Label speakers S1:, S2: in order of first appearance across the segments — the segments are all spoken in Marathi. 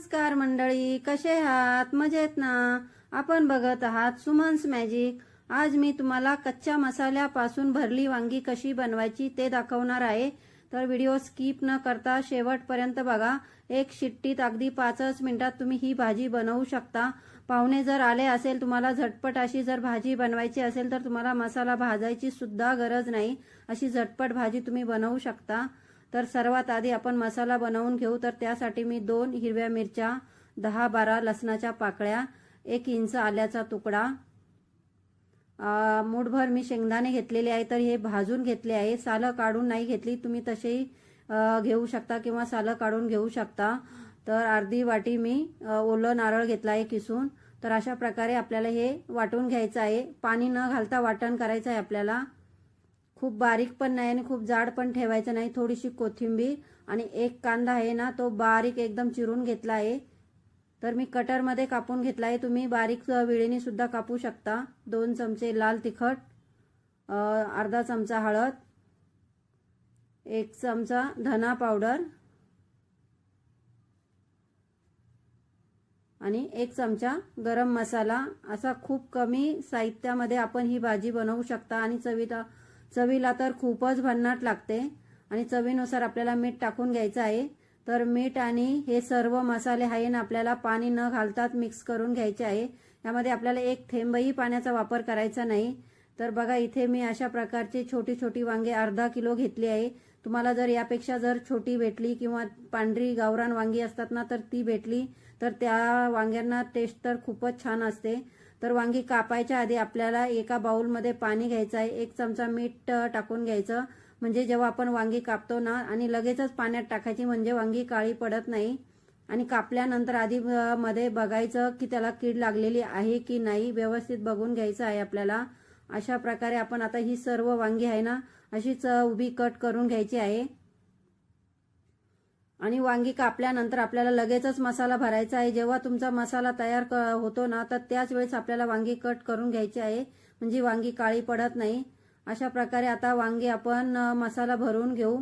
S1: नमस्कार मंडळी कसे आहात? मजेत ना? आपण बघत आहात सुमन्स मॅजिक आज मी तुम्हाला कच्च्या मसाल्यापासून भरली वांगी कशी बनवायची ते दाखवणार आहे. तर व्हिडिओ स्किप न करता शेवटपर्यंत बघा. एक शिट्टीत अगदी पाचच मिनिटात तुम्ही ही भाजी बनवू शकता. पाहुणे जर आले असेल तुम्हाला झटपट अशी जर भाजी बनवायची असेल तर तुम्हाला मसाला भाजायची सुद्धा गरज नाही. अशी झटपट भाजी तुम्ही बनवू शकता. तर सर्वात आधी आपण मसाला बनवून घेऊ. तर त्यासाठी मी दोन हिरव्या मिरच्या दहा बारा लसणाच्या पाकळ्या एक इंच आल्याचा तुकडा. मूठभर मी शेंगदाणे घेतलेले आहे तर हे भाजून घेतले आहे. सालं काढून नाही घेतली तुम्ही तसेही घेऊ शकता किंवा सालं काढून घेऊ शकता. तर अर्धी वाटी मी ओलं नारळ घेतला आहे किसून. तर अशा प्रकारे आपल्याला हे वाटून घ्यायचं आहे. पाणी न घालता वाटण करायचं आहे आपल्याला. खूप बारीक पण नाही आणि खूप जाड पण ठेवायचं नाही. थोडीशी कोथिंबीर आणि एक कांदा आहे ना तो बारीक एकदम चिरून घेतला आहे. तर मी कटरमध्ये कापून घेतला आहे. तुम्ही बारीक विळेने सुद्धा कापू शकता. दोन चमचे लाल तिखट अर्धा चमचा हळद एक चमचा धना पावडर आणि एक चमचा गरम मसाला. असा खूप कमी साहित्यामध्ये आपण ही भाजी बनवू शकता आणि चवीला चवीला तर खूपच भन्नाट लागते. आणि चवीनुसार आपल्याला मीठ टाकून घ्यायचं आहे. तर मीठ आणि हे सर्व मसाले आहे ना आपल्याला पाणी न घालतात मिक्स करून घ्यायचे आहे. यामध्ये आपल्याला एक थेंबही पाण्याचा वापर करायचा नाही. तर बघा इथे मी अशा प्रकारची छोटी छोटी वांगे अर्धा किलो घेतली आहे. तुम्हाला जर यापेक्षा जर छोटी भेटली किंवा पांढरी गावरान वांगी असतात ना तर ती भेटली तर त्या वांग्यांना टेस्ट तर खूपच छान असते. तर वांगी कापायच्या आधी आपल्याला एका बाउलमध्ये पाणी घ्यायचं आहे. एक चमचा मीठ टाकून घ्यायचं. म्हणजे जेव्हा आपण वांगी कापतो ना आणि लगेचच पाण्यात टाकायची म्हणजे वांगी काळी पडत नाही. आणि कापल्यानंतर आधी मध्ये बघायचं की त्याला कीड लागलेली आहे की नाही व्यवस्थित बघून घ्यायचं आहे आपल्याला. अशा प्रकारे आपण आता ही सर्व वांगी आहे ना अशीच उभी कट करून घ्यायची आहे. आणि वांगी कापल्यानंतर आपल्याला लगेचच मसाला भरायचा आहे. जेव्हा तुमचा मसाला तयार क- होतो ना तर त्याच वेळेस आपल्याला वांगी कट करून घ्यायची आहे. म्हणजे वांगी काळी पडत नाही. अशा प्रकारे आता वांगी आपण मसाला भरून घेऊ.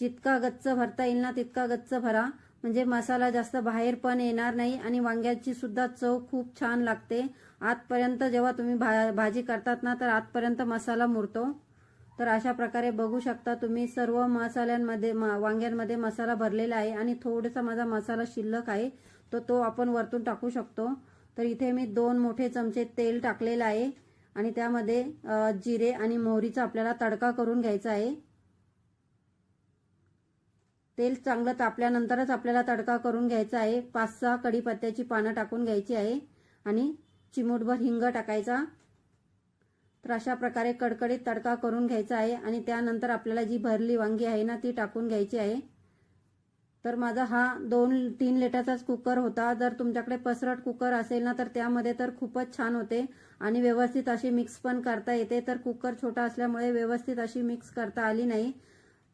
S1: जितका गच्च भरता येईल ना तितका गच्च भरा. म्हणजे मसाला जास्त बाहेर पण येणार नाही आणि वांग्याची सुद्धा चव खूप छान लागते. आतपर्यंत जेव्हा तुम्ही भा भाजी करतात ना तर आतपर्यंत मसाला मुरतो. तर अशा प्रकारे बघू शकता तुम्ही सर्व मसाल्यांमध्ये वांग्यांमध्ये मसाला भरलेला आहे आणि थोडासा माझा मसाला शिल्लक आहे. तर तो आपण वरतून टाकू शकतो. तर इथे मी दोन मोठे चमचे तेल टाकलेलं आहे आणि त्यामध्ये जिरे आणि मोहरीचा आपल्याला तडका करून घ्यायचा आहे. तेल चांगलं तापल्यानंतरच आपल्याला तडका करून घ्यायचा आहे. पाच सहा कढीपत्त्याची पानं टाकून घ्यायची आहे आणि चिमूटभर हिंग टाकायचा. तर अशा प्रकारे कडकडीत तडका करून घ्यायचा आहे आणि त्यानंतर आपल्याला जी भरली वांगी आहे ना ती टाकून घ्यायची आहे. तर माझा हा दोन तीन लिटरचाच कुकर होता. जर तुमच्याकडे पसरट कुकर असेल ना तर त्यामध्ये तर खूपच छान होते. आणि व्यवस्थित अशी मिक्स पण करता येते. तर कुकर छोटा असल्यामुळे व्यवस्थित अशी मिक्स करता आली नाही.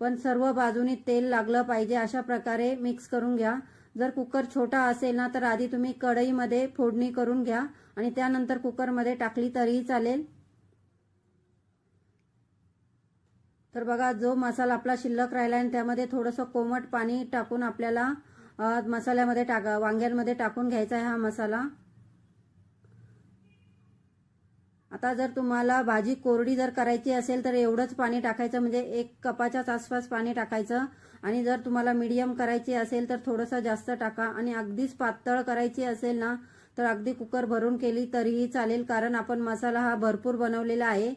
S1: पण सर्व बाजूनी तेल लागलं पाहिजे. अशा प्रकारे मिक्स करून घ्या. जर कुकर छोटा असेल ना तर आधी तुम्ही कढईमध्ये फोडणी करून घ्या. आणि त्यानंतर कुकरमध्ये टाकली तरीही चालेल. तर बघा जो मसाला आपला शिल्लक राहिला आणि त्यामध्ये थोडंसं कोमट पाणी टाकून आपल्याला मसाल्यामध्ये टाका वांग्यांमध्ये टाकून घ्यायचा आहे हा मसाला. आता जर तुम्हाला भाजी कोरडी जर करायची असेल तर एवढंच पाणी टाकायचं म्हणजे एक कपाच्याच आसपास पाणी टाकायचं. आणि जर तुम्हाला मीडियम करायची असेल तर थोडंसं जास्त टाका. आणि अगदीच पातळ करायची असेल ना तर अगदी कुकर भरून केली तरीही चालेल कारण आपण मसाला हा भरपूर बनवलेला आहे.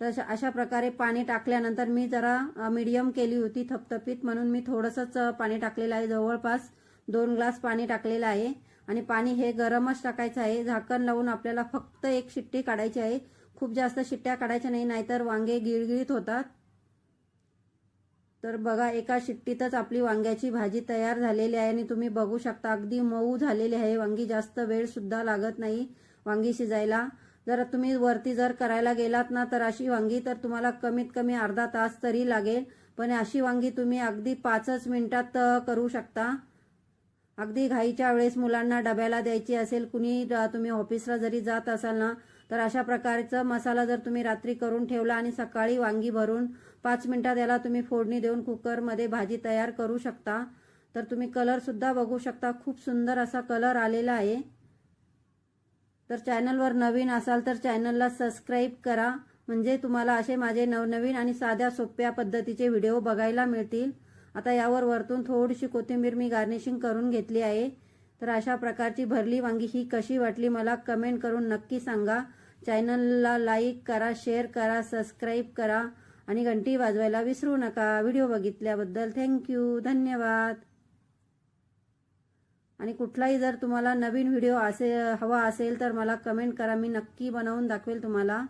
S1: तर अशा प्रकारे पाणी टाकल्यानंतर मी जरा मीडियम केली होती थपथपीत. म्हणून मी थोडंसंच पाणी टाकलेलं आहे. जवळपास दोन ग्लास पाणी टाकलेलं आहे. आणि पाणी हे गरमच टाकायचं आहे. झाकण लावून आपल्याला फक्त एक शिट्टी काढायची आहे. खूप जास्त शिट्ट्या काढायच्या नाही नाहीतर वांगे गिळगिळीत होतात. तर बघा एका शिट्टीतच आपली वांग्याची भाजी तयार झालेली आहे. आणि तुम्ही बघू शकता अगदी मऊ झालेली आहे. वांगी जास्त वेळ सुद्धा लागत नाही वांगी शिजायला. जर तुम्ही वरती जर करायला गेलात ना तर अशी वांगी तर तुम्हाला कमीत कमी अर्धा तास तरी लागेल. पण अशी वांगी तुम्ही अगदी पाचच मिनिटात करू शकता. अगदी घाईच्या वेळेस मुलांना डब्याला द्यायची असेल कुणी तुम्ही ऑफिसला जरी जात असाल ना तर अशा प्रकारचा मसाला जर तुम्ही रात्री करून ठेवला आणि सकाळी वांगी भरून पाच मिनिटात याला तुम्ही फोडणी देऊन कुकरमध्ये भाजी तयार करू शकता. तर तुम्ही कलरसुद्धा बघू शकता. खूप सुंदर असा कलर आलेला आहे. तर चॅनलवर नवीन असाल तर चॅनलला सबस्क्राईब करा. म्हणजे तुम्हाला असे माझे नवनवीन आणि साध्या सोप्या पद्धतीचे व्हिडिओ बघायला मिळतील. आता यावर वरतून थोडीशी कोथिंबीर मी गार्निशिंग करून घेतली आहे. तर अशा प्रकारची भरली वांगी ही कशी वाटली मला कमेंट करून नक्की सांगा. चॅनलला लाईक करा शेअर करा सबस्क्राईब करा आणि घंटी वाजवायला विसरू नका. व्हिडिओ बघितल्याबद्दल थँक्यू. धन्यवाद. आणि कुठलाही जर तुम्हाला नवीन व्हिडिओ असे हवा असेल तर मला कमेंट करा. मी नक्की बनवून दाखवेल तुम्हाला.